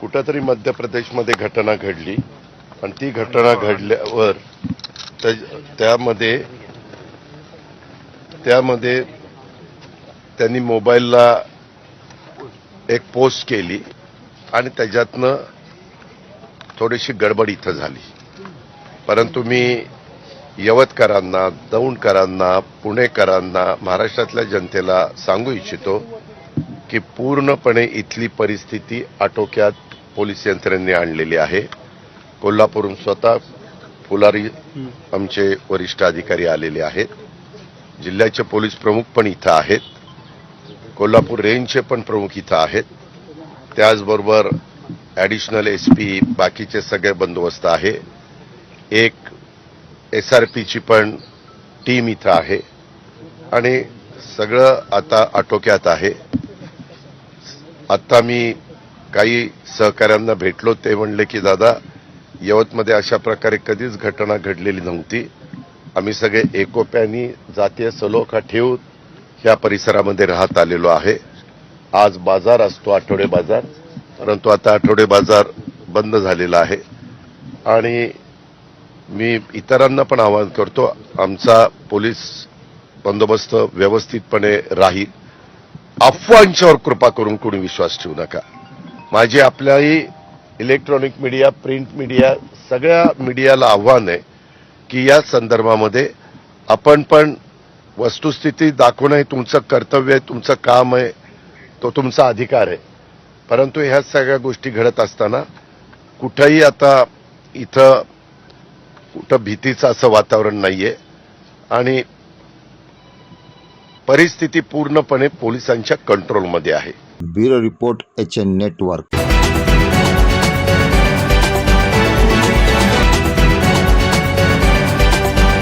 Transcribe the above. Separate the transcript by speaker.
Speaker 1: कुठं तरी मध्य प्रदेशमध्ये घटना घडली. आणि ती घटना घडल्यावर त्या- त्यामध्ये त्यामध्ये त्यांनी मोबाईलला एक पोस्ट केली आणि त्याच्यातनं थोडीशी गडबड इथं झाली. परंतु मी यवतकरांना दौंडकरांना पुणेकरांना महाराष्ट्रातल्या जनतेला सांगू इच्छितो की पूर्णपणे इथली परिस्थिती आटोक्यात पोलीस यंत्रणेने आणलेली आहे. कोल्हापूरहून स्वतः फुलारी आमचे वरिष्ठ अधिकारी आलेले आहेत. जिल्ह्याचे पोलीस प्रमुख पण इथं आहेत. कोल्हापूर रेंजचे पण प्रमुख इथं आहेत. त्याचबरोबर ॲडिशनल एस पी बाकीचे सगळे बंदोबस्त आहे. एक एस आर पीची पण टीम इथं आहे. आणि सगळं आता आटोक्यात आहे. आत्ता मी काही सहकाऱ्यांना भेटलो ते म्हणले की दादा यवतमध्ये अशा प्रकारे कधीच घटना घडलेली नव्हती. आम्ही सगळे एकोप्यानी जातीय सलोखा ठेवून या परिसरामध्ये राहत आलेलो आहे. आज बाजार असतो आठवडे बाजार. परंतु आता आठवडे बाजार बंद झालेला आहे. आणि मी इतरांना पण आवाहन करतो आमचा पोलीस बंदोबस्त व्यवस्थितपणे राहील. अफवांच्यावर कृपा करून कोणी विश्वास ठेवू नका. माझी आपल्याही इलेक्ट्रॉनिक मीडिया प्रिंट मीडिया सगळ्या मीडियाला आव्हान आहे की या संदर्भामध्ये आपण पण वस्तुस्थिती दाखवणं हे तुमचं कर्तव्य आहे तुमचं काम आहे तो तुमचा अधिकार आहे. परंतु ह्या सगळ्या गोष्टी घडत असताना कुठंही आता इथं कुठं भीतीचं असं वातावरण नाहीये आणि परिस्थिती पूर्णपणे पोलिसांच्या कंट्रोलमध्ये आहे.
Speaker 2: Bureau report HN network